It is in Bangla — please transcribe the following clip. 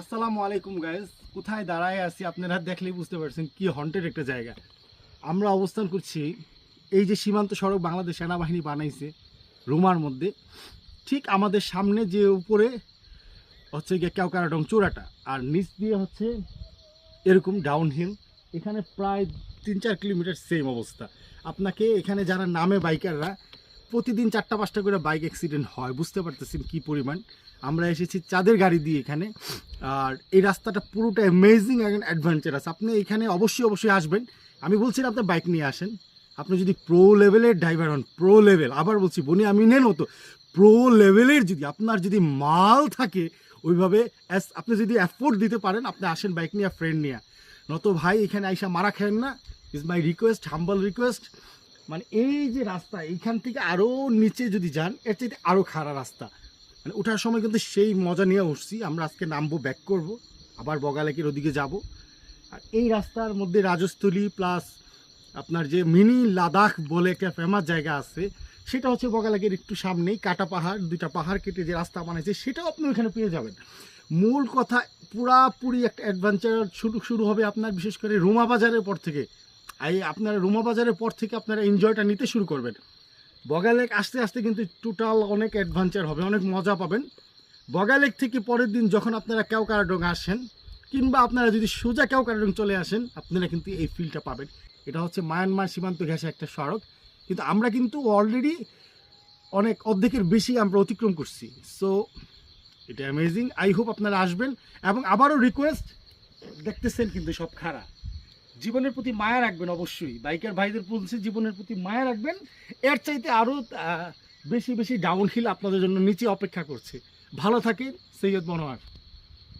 আসসালামু আলাইকুম গাইজ কোথায় দাঁড়ায় আছি আপনারা দেখলেই বুঝতে পারছেন কি হন্টেড একটা জায়গা। আমরা অবস্থান করছি এই যে সীমান্ত সড়ক বাংলাদেশ সেনাবাহিনী বানাইছে রুমার মধ্যে। ঠিক আমাদের সামনে যে উপরে হচ্ছে গিয়ে কেওকারাডং চূড়াটা, আর নিচ দিয়ে হচ্ছে এরকম ডাউন হিল এখানে প্রায় তিন চার কিলোমিটার সেম অবস্থা। আপনাকে এখানে যারা নামে বাইকাররা প্রতিদিন চারটা পাঁচটা করে বাইক অ্যাক্সিডেন্ট হয়, বুঝতে পারতেছেন কি পরিমাণ। আমরা এসেছি চাঁদের গাড়ি দিয়ে এখানে। আর এই রাস্তাটা পুরোটা অ্যামেজিং একজন অ্যাডভেঞ্চারাস আপনি এখানে অবশ্যই অবশ্যই আসবেন। আমি বলছি না আপনি বাইক নিয়ে আসেন। আপনি যদি প্রো লেভেলের ড্রাইভার হন প্রো লেভেল আবার বলছি, বনি, আমি নেন মতো প্রো লেভেলের যদি আপনার যদি মাল থাকে, ওইভাবে অ্যাস আপনি যদি অ্যাফোর্ড দিতে পারেন, আপনি আসেন বাইক নিয়ে ফ্রেন্ড নিয়ে। নত ভাই, এখানে আইসা মারা খেন না। Is my request humble request মানে এই যে রাস্তা, এইখান থেকে আরও নিচে যদি যান, এর চাইতে আরও খারাপ রাস্তা। মানে ওঠার সময় কিন্তু সেই মজা নিয়ে উঠছি। আমরা আজকে নামবো ব্যাক করব। আবার বগালেকের ওদিকে যাব। আর এই রাস্তার মধ্যে রাজস্থলী প্লাস আপনার যে মিনি লাদাখ বলে একটা ফেমাস জায়গা আছে, সেটা হচ্ছে বগালেকের একটু সামনেই কাটা পাহাড়, দুইটা পাহাড় কেটে যে রাস্তা বানাইছে, সেটাও আপনি ওখানে পেয়ে যাবেন। মূল কথা, পুরাপুরি একটা অ্যাডভেঞ্চার শুরু শুরু হবে আপনার বিশেষ করে রুমা বাজারের পর থেকে। এই আপনারা রুমা বাজারের পর থেকে আপনারা এনজয়টা নিতে শুরু করবেন। বগালেক আস্তে আস্তে কিন্তু টোটাল অনেক অ্যাডভেঞ্চার হবে, অনেক মজা পাবেন। বগালেক থেকে পরের দিন যখন আপনারা কেওকারাডং আসেন, কিংবা আপনারা যদি সোজা কেওকারাডং চলে আসেন, আপনারা কিন্তু এই ফিলটা পাবেন। এটা হচ্ছে মায়ানমার সীমান্ত ঘেঁষে একটা সড়ক। কিন্তু আমরা কিন্তু অলরেডি অনেক অর্ধেকের বেশি আমরা অতিক্রম করছি। সো এটা অ্যামেজিং আই হোপ আপনারা আসবেন এবং আবারও রিকোয়েস্ট দেখতেছেন কিন্তু সব খারাপ। জীবনের প্রতি মায়া রাখবেন অবশ্যই। বাইকার ভাইদের বলছি, জীবনের প্রতি মায়া রাখবেন। এর চাইতে আরও বেশি বেশি ডাউন হিল আপনাদের জন্য নিচে অপেক্ষা করছে। ভালো থাকেন, সৈয়দ মনোয়ার।